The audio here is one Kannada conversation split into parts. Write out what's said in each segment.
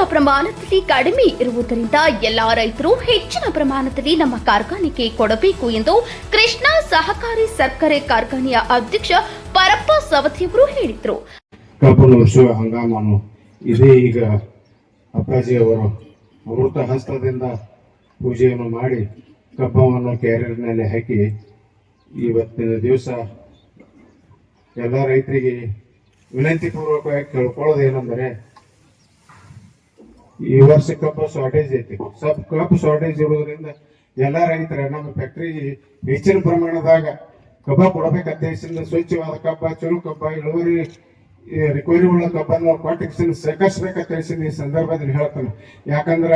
ಮಿತಿ ಕಡಿಮೆ ಇರುವುದರಿಂದ ಎಲ್ಲಾ ರೈತರು ಹೆಚ್ಚಿನ ಪ್ರಮಾಣದಲ್ಲಿ ನಮ್ಮ ಕಾರ್ಖಾನೆಗೆ ಕೊಡಬೇಕು ಎಂದು ಕೃಷ್ಣಾ ಸಹಕಾರಿ ಸಕ್ಕರೆ ಕಾರ್ಖಾನೆಯ ಅಧ್ಯಕ್ಷ ಪರಪ್ಪ ಸವತಿಯವರು ಹೇಳಿದರು. ಇದೇ ಈಗ ಅಮೃತ ಹಸ್ತದಿಂದ ಪೂಜೆಯನ್ನು ಮಾಡಿ ಕಬ್ಬವನ್ನು ಕ್ಯಾರಿಯರ್ನಲ್ಲಿ ಹಾಕಿ ಇವತ್ತಿನ ದಿವಸ ಎಲ್ಲ ರೈತರಿಗೆ ವಿನಂತಿ ಪೂರ್ವಕವಾಗಿ ಕೇಳ್ಕೊಳ್ಳೋದು ಏನಂದರೆ ಈ ವರ್ಷ ಕಬ್ಬು ಶಾರ್ಟೇಜ್ ಐತಿ. ಸ್ವಲ್ಪ ಕಬ್ಬು ಶಾರ್ಟೇಜ್ ಇರೋದ್ರಿಂದ ಎಲ್ಲ ರೈತರ, ನಮ್ಮ ಫ್ಯಾಕ್ಟ್ರಿ ಹೆಚ್ಚಿನ ಪ್ರಮಾಣದಾಗ ಕಬ್ಬ ಕೊಡಬೇಕಂತ ಸ್ವಚ್ಛವಾದ ಕಬ್ಬ ಚಲೋ ಕಬ್ಬ, ಇಳುವರಿ ರಿಕವರಿ ಉಳ್ಳ ಕಬ್ಬನ್ನು ಕೊಟ್ಟಿಗೆ ಸೇಕರಿಸ್ಬೇಕಂತ ಹೇಳಿ ಈ ಸಂದರ್ಭದಲ್ಲಿ ಹೇಳ್ತಾನೆ. ಯಾಕಂದ್ರ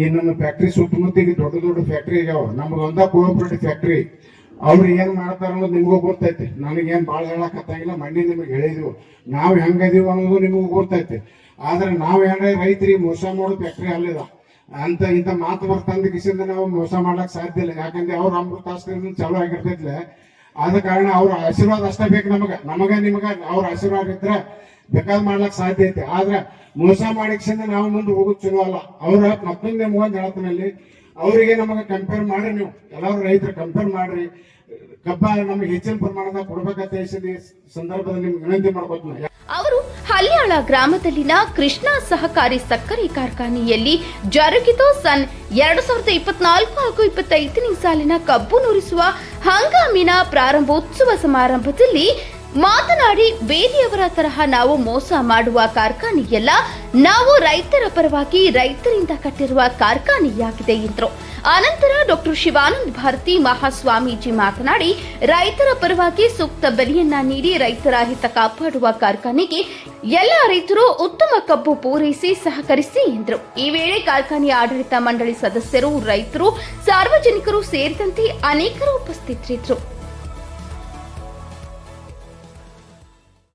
ಈ ನಮ್ಮ ಫ್ಯಾಕ್ಟ್ರಿ ಸುತ್ತಮುತ್ತಿಗೆ ದೊಡ್ಡ ದೊಡ್ಡ ಫ್ಯಾಕ್ಟ್ರಿ ಆಗ್ಯಾವ. ನಮ್ದು ಒಂದ ಕೋಆಪರೇಟಿವ್ ಫ್ಯಾಕ್ಟ್ರಿ ಅವ್ರು ಏನ್ ಮಾಡ್ತಾರ ಅನ್ನೋದು ನಿಮಗೂ ಗೊತ್ತೈತಿ. ನನಗೇನ್ ಭಾಳ ಹೇಳಕತ್ತಾಗಿಲ್ಲ ಮಣ್ಣಿ ನಿಮಗೆ ಹೇಳಿದ್ವು. ನಾವು ಹೆಂಗದೀವಿ ಅನ್ನೋದು ನಿಮಗೂ ಗೊತ್ತೈತಿ. ಆದ್ರೆ ನಾವು ಏನೇ ರೈತರಿ ಮೋಸ ಮಾಡೋ ಫ್ಯಾಕ್ಟ್ರಿ ಅಲ್ಲಿದ ಅಂತ ಇಂಥ ಮಾತು ಬರ್ತಂದ ಕಿಸಿಂದ ನಾವು ಮೋಸ ಮಾಡಕ್ ಸಾಧ್ಯ ಇಲ್ಲ. ಯಾಕಂದ್ರೆ ಅವ್ರ ಅಮೃತ ಆಸ್ತಿಯಿಂದ ಚಲೋ ಆಗಿರ್ತೈತ್ಲೆ. ಆದ ಕಾರಣ ಅವ್ರ ಆಶೀರ್ವಾದ ಅಷ್ಟೇ ಬೇಕು ನಮಗ. ನಮಗ ನಿಮಗ, ಅವ್ರ ಆಶೀರ್ವಾದ ಇದ್ರೆ ಬೇಕಾದ್ ಮಾಡ್ಲಕ್ ಸಾಧ್ಯ ಐತಿ. ಆದ್ರೆ ಮೋಸ ಮಾಡಿಕ್ಸಿಂದ ನಾವು ಮುಂದೆ ಹೋಗೋದು ಚಲೋ ಅಲ್ಲ. ಅವ್ರ ಮತ್ತೊಂದು ನಿಮ್ಗೊಂದು ಹೇಳ್ತಾನಲ್ಲಿ ಅವರಿಗೆ ನಮಗೆ ಕಂಪೇರ್ ಮಾಡ್ರಿ ನೀವು. ಎಲ್ಲರೂ ರೈತರು ಕಂಪೇರ್ ಮಾಡ್ರಿ. ಕಬ್ಬ ನಮಗೆ ಹೆಚ್ಚಿನ ಪ್ರಮಾಣದ ಕೊಡಬೇಕಂತ ಸಂದರ್ಭದಲ್ಲಿ ವಿನಂತಿ ಮಾಡ್ಕೊತೀನಿ ಅವರು ಹಲ್ಯಾಳ ಗ್ರಾಮದಲ್ಲಿನ ಕೃಷ್ಣಾ ಸಹಕಾರಿ ಸಕ್ಕರೆ ಕಾರ್ಖಾನೆಯಲ್ಲಿ ಜರುಗಿದ ಸನ್ ಎರಡು ಸಾವಿರದ ಇಪ್ಪತ್ನಾಲ್ಕು ಹಾಗೂ ಇಪ್ಪತ್ತೈದನೇ ಸಾಲಿನ ಕಬ್ಬು ನುರಿಸುವ ಹಂಗಾಮಿನ ಪ್ರಾರಂಭೋತ್ಸವ ಸಮಾರಂಭದಲ್ಲಿ ಮಾತನಾಡಿ ಬೇರೆಯವರ ತರಹ ನಾವು ಮೋಸ ಮಾಡುವ ಕಾರ್ಖಾನೆಯಲ್ಲ, ನಾವು ರೈತರ ಪರವಾಗಿ ರೈತರಿಂದ ಕಟ್ಟಿರುವ ಕಾರ್ಖಾನೆಯಾಗಿದೆ ಎಂದರು. ಅನಂತರ ಡಾಕ್ಟರ್ ಶಿವಾನಂದ ಭಾರತಿ ಮಹಾಸ್ವಾಮೀಜಿ ಮಾತನಾಡಿ, ರೈತರ ಪರವಾಗಿ ಸೂಕ್ತ ಬೆಲೆಯನ್ನ ನೀಡಿ ರೈತರ ಹಿತ ಕಾಪಾಡುವ ಕಾರ್ಖಾನೆಗೆ ಎಲ್ಲ ರೈತರು ಉತ್ತಮ ಕಬ್ಬು ಪೂರೈಸಿ ಸಹಕರಿಸಿ ಎಂದರು. ಈ ವೇಳೆ ಕಾರ್ಖಾನೆಯ ಆಡಳಿತ ಮಂಡಳಿ ಸದಸ್ಯರು, ರೈತರು, ಸಾರ್ವಜನಿಕರು ಸೇರಿದಂತೆ ಅನೇಕರು ಉಪಸ್ಥಿತರಿದ್ದರು.